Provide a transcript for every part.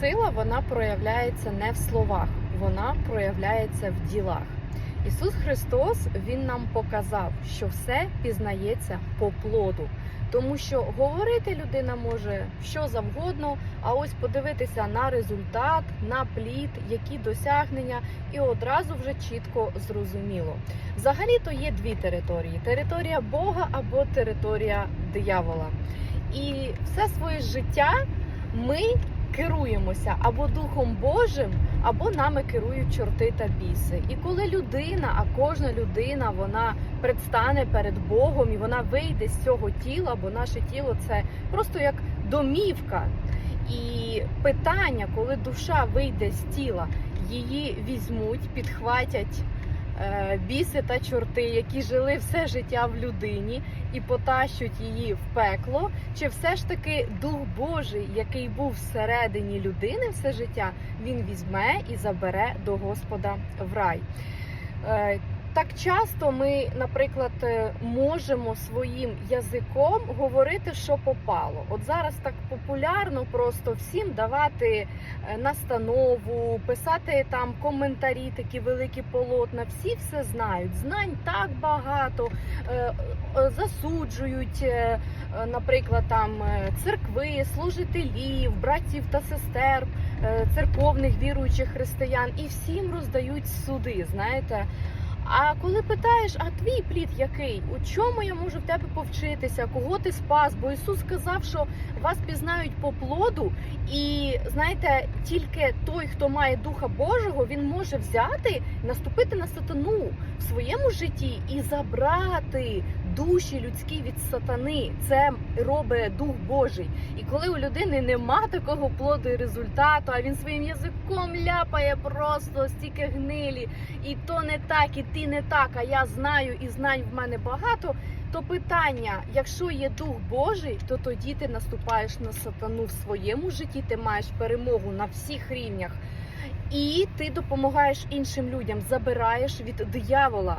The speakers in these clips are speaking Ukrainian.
Сила вона проявляється не в словах, вона проявляється в ділах. Ісус Христос Він нам показав, що все пізнається по плоду. Тому що говорити людина може що завгодно, а ось подивитися на результат, на плід, які досягнення, і одразу вже чітко зрозуміло. Взагалі то є дві території: територія Бога або територія диявола. І все своє життя ми керуємося або Духом Божим, або нами керують чорти та біси. І коли людина, а кожна людина, вона предстане перед Богом і вона вийде з цього тіла, бо наше тіло це просто як домівка. І питання, коли душа вийде з тіла, її візьмуть, підхватять біси та чорти, які жили все життя в людині, і потащуть її в пекло, чи все ж таки Дух Божий, який був всередині людини все життя, він візьме і забере до Господа в рай. Так часто ми, наприклад, е, можемо своїм язиком говорити, що попало. От зараз так популярно просто всім давати е, настанову, писати там коментарі, такі великі полотна. Всі все знають. Знань так багато, е, засуджують, наприклад, там церкви, служителів, братів та сестер, церковних віруючих християн, і всім роздають суди. Знаєте. А коли питаєш, а твій плід який? У чому я можу в тебе повчитися? Кого ти спас? Бо Ісус сказав, що вас пізнають по плоду, і знаєте, тільки той, хто має Духа Божого, він може взяти, наступити на сатану в своєму житті і забрати душі людські від сатани. Це робить Дух Божий. І коли у людини нема такого плоду і результату, а він своїм язиком ляпає просто стільки гнилі, і то не так, і ти не так, а я знаю і знань в мене багато. То питання, якщо є Дух Божий, то тоді ти наступаєш на сатану в своєму житті, ти маєш перемогу на всіх рівнях. І ти допомагаєш іншим людям, забираєш від диявола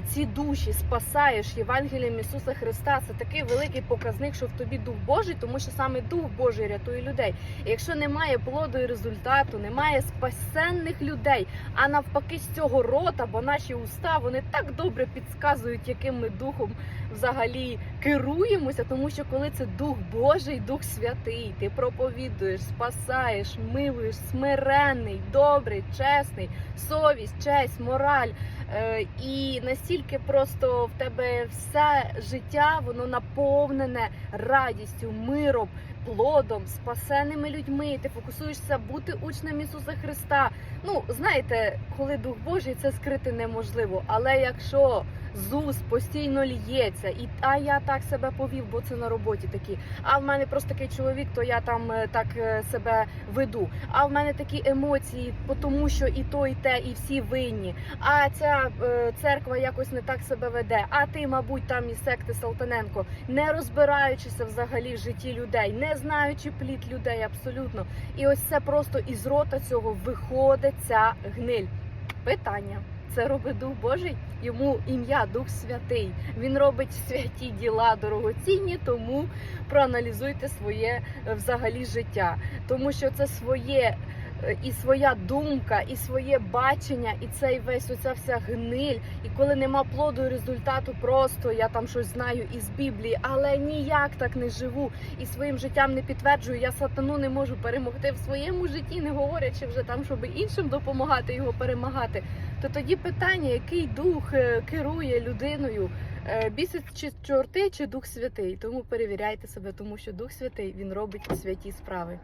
ці душі, спасаєш Євангелієм Ісуса Христа. Це такий великий показник, що в тобі Дух Божий, тому що саме Дух Божий рятує людей. І якщо немає плоду і результату, немає спасенних людей, а навпаки, з цього рота, бо наші уста вони так добре підказують, яким ми духом взагалі керуємося, тому що коли це Дух Божий, Дух Святий, ти проповідуєш, спасаєш, милуєш, смиренний, добрий, чесний, совість, честь, мораль. Е, І настільки просто в тебе все життя воно наповнене радістю, миром, плодом, спасеними людьми. Ти фокусуєшся бути учнем Ісуса Христа. Ну, знаєте, коли Дух Божий, це скрити неможливо. Але якщо з уст постійно лється, і а я так себе повів, бо це на роботі такі. А в мене просто такий чоловік, то я там е, так е, себе веду. А в мене такі емоції, тому що і то, і те, і всі винні. А ця е, церква якось не так себе веде. А ти, мабуть, там із секти Салтаненко, не розбираючися взагалі в житті людей, не знаючи плід людей абсолютно. І ось це просто із рота цього виходить ця гниль. Питання. Це робить Дух Божий, йому ім'я Дух Святий. Він робить святі діла дорогоцінні, тому проаналізуйте своє е, взагалі життя, тому що це своє і своя думка, і своє бачення, і цей весь оця вся гниль. І коли нема плоду і результату, просто я там щось знаю із Біблії, але ніяк так не живу і своїм життям не підтверджую. Я сатану не можу перемогти в своєму житті, не говорячи вже там, щоб іншим допомагати його перемагати. То тоді питання, який дух е, керує людиною, е, біси чи чорти, чи дух святий. Тому перевіряйте себе, тому що дух святий він робить святі справи.